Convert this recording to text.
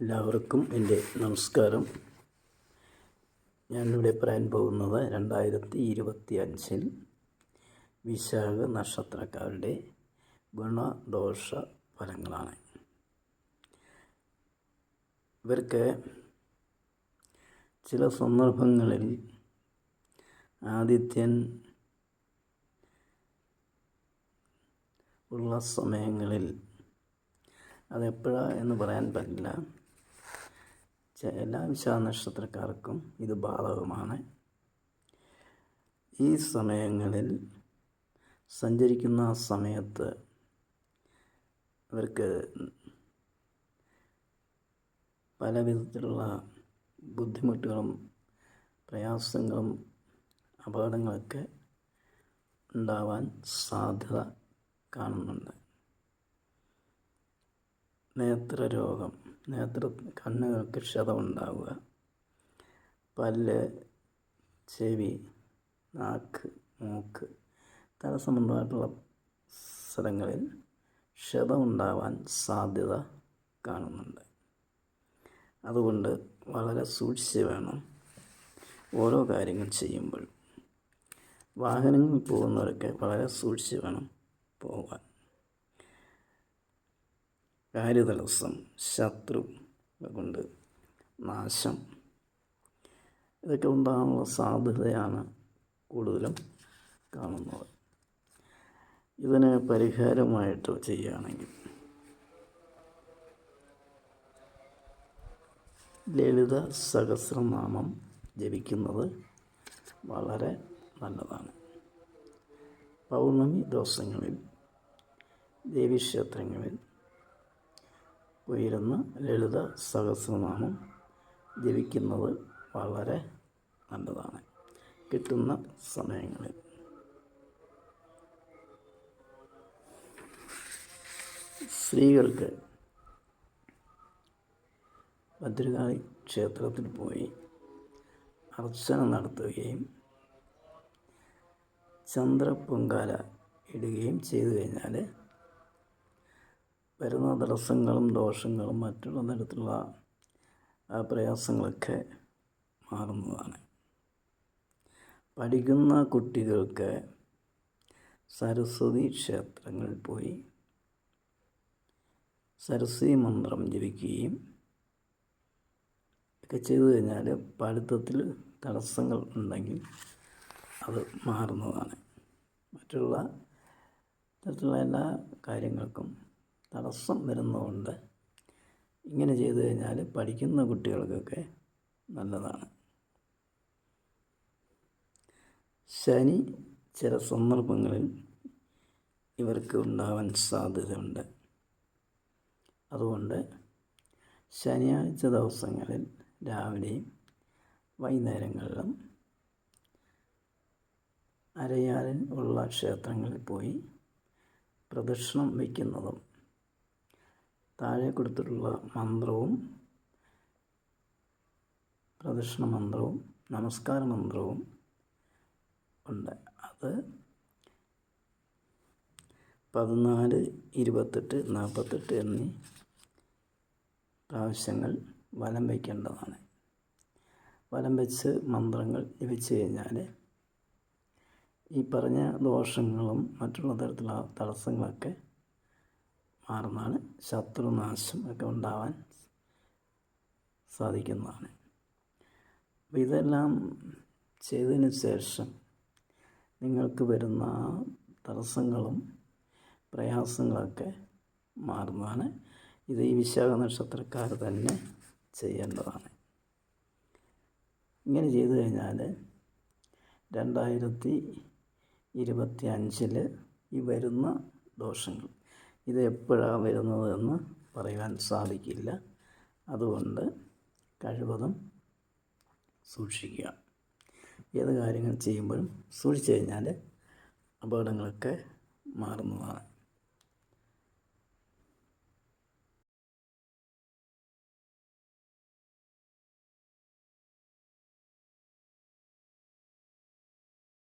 എല്ലാവർക്കും എന്റെ നമസ്കാരം. ഞാനിവിടെ പറയാൻ പോകുന്നത് രണ്ടായിരത്തി ഇരുപത്തി അഞ്ചിൽ വിശാഖ നക്ഷത്രക്കാരുടെ ഗുണദോഷ ഫലങ്ങളാണ്. ഇവർക്ക് ചില സന്ദർഭങ്ങളിൽ ആദിത്യൻ ഉള്ള സമയങ്ങളിൽ അതെപ്പോഴാണ് എന്ന് പറയാൻ പറ്റില്ല. എല്ലാ വിശാഖ നക്ഷത്രക്കാർക്കും ഇത് ബാധകമാണ്. ഈ സമയങ്ങളിൽ സഞ്ചരിക്കുന്ന സമയത്ത് അവർക്ക് പല വിധത്തിലുള്ള ബുദ്ധിമുട്ടുകളും പ്രയാസങ്ങളും അപകടങ്ങളൊക്കെ ഉണ്ടാവാൻ സാധ്യത കാണുന്നുണ്ട്. നേത്രരോഗം നേത്ര കണ്ണുകൾക്ക് ക്ഷതമുണ്ടാവുക പല്ല് ചെവി നാക്ക് മൂക്ക് തല സംബന്ധമായിട്ടുള്ള സ്ഥലങ്ങളിൽ ക്ഷതമുണ്ടാവാൻ സാധ്യത കാണുന്നുണ്ട്. അതുകൊണ്ട് വളരെ സൂക്ഷിച്ച് വേണം ഓരോ കാര്യങ്ങൾ ചെയ്യുമ്പോഴും വാഹനങ്ങളിൽ പോകുന്നവരൊക്കെ വളരെ സൂക്ഷിച്ച് വേണം പോകാൻ. കാര്യതടസ്സം ശത്രു കൊണ്ട് നാശം. ഇതൊക്കെ ഉണ്ടാകാനുള്ള സാധ്യതയാണ് കൂടുതലും കാണുന്നത്. ഇതിന് പരിഹാരമായിട്ട് ചെയ്യുകയാണെങ്കിൽ ലളിത സഹസ്രനാമം ജപിക്കുന്നത് വളരെ നല്ലതാണ്. പൗർണമി ദിവസങ്ങളിൽ ദേവീക്ഷേത്രങ്ങളിൽ ഉയരുന്ന ലളിത സഹസ്രനാമം ജപിക്കുന്നത് വളരെ നല്ലതാണ്. കിട്ടുന്ന സമയങ്ങളിൽ. സ്ത്രീകൾക്ക് ഭദ്രകാളി ക്ഷേത്രത്തിൽ പോയി അർച്ചന നടത്തുകയും ചന്ദ്രപൊങ്കാല ഇടുകയും ചെയ്തു കഴിഞ്ഞാൽ വരുന്ന തടസ്സങ്ങളും ദോഷങ്ങളും മറ്റുള്ള തരത്തിലുള്ള പ്രയാസങ്ങളൊക്കെ മാറുന്നതാണ്. പഠിക്കുന്ന കുട്ടികൾക്ക് സരസ്വതി ക്ഷേത്രങ്ങളിൽ പോയി സരസ്വതി മന്ത്രം ജപിക്കുകയും ഒക്കെ ചെയ്തു കഴിഞ്ഞാൽ പഠിത്തത്തിൽ തടസ്സങ്ങൾ ഉണ്ടെങ്കിൽ അത് മാറുന്നതാണ്. മറ്റുള്ള തരത്തിലുള്ള എല്ലാ കാര്യങ്ങൾക്കും തടസ്സം വരുന്നതുകൊണ്ട് ഇങ്ങനെ ചെയ്തു കഴിഞ്ഞാൽ പഠിക്കുന്ന കുട്ടികൾക്കൊക്കെ നല്ലതാണ്. ശനി ചില സന്ദർഭങ്ങളിൽ ഇവർക്ക് ഉണ്ടാവാൻ സാധ്യതയുണ്ട്. അതുകൊണ്ട് ശനിയാഴ്ച ദിവസങ്ങളിൽ രാവിലെയും വൈകുന്നേരങ്ങളിലും അരയാലിൽ ഉള്ള ക്ഷേത്രങ്ങളിൽ പോയി പ്രദക്ഷിണം വയ്ക്കുന്നതും താഴെ കൊടുത്തിട്ടുള്ള മന്ത്രവും പ്രദക്ഷിണ മന്ത്രവും നമസ്കാര മന്ത്രവും ഉണ്ട്. അത് പതിനാല് ഇരുപത്തെട്ട് നാൽപ്പത്തെട്ട് എന്നീ പ്രാവശ്യങ്ങൾ വലം വയ്ക്കേണ്ടതാണ് വലം വെച്ച് മന്ത്രങ്ങൾ ജപിച്ചു കഴിഞ്ഞാൽ ഈ പറഞ്ഞ ദോഷങ്ങളും മറ്റുള്ള തരത്തിലുള്ള തടസ്സങ്ങളൊക്കെ മാറുന്നതാണ്. ശത്രുനാശം ഒക്കെ ഉണ്ടാവാൻ സാധിക്കുന്നതാണ്. അപ്പോൾ ഇതെല്ലാം ചെയ്തതിന് ശേഷം നിങ്ങൾക്ക് വരുന്ന തടസ്സങ്ങളും പ്രയാസങ്ങളൊക്കെ മാറുന്നതാണ്. ഇത് ഈ വിശാഖ നക്ഷത്രക്കാർ തന്നെ ചെയ്യേണ്ടതാണ്. ഇങ്ങനെ ചെയ്തു കഴിഞ്ഞാൽ രണ്ടായിരത്തി ഇരുപത്തി അഞ്ചിൽ ഈ വരുന്ന ദോഷങ്ങൾ ഇത് എപ്പോഴാണ് വരുന്നത് എന്ന് പറയുവാൻ സാധിക്കില്ല. അതുകൊണ്ട് കഴിവതും സൂക്ഷിക്കുക. ഏത് കാര്യങ്ങൾ ചെയ്യുമ്പോഴും സൂക്ഷിച്ചു കഴിഞ്ഞാൽ അപകടങ്ങളൊക്കെ മാറുന്നതാണ്.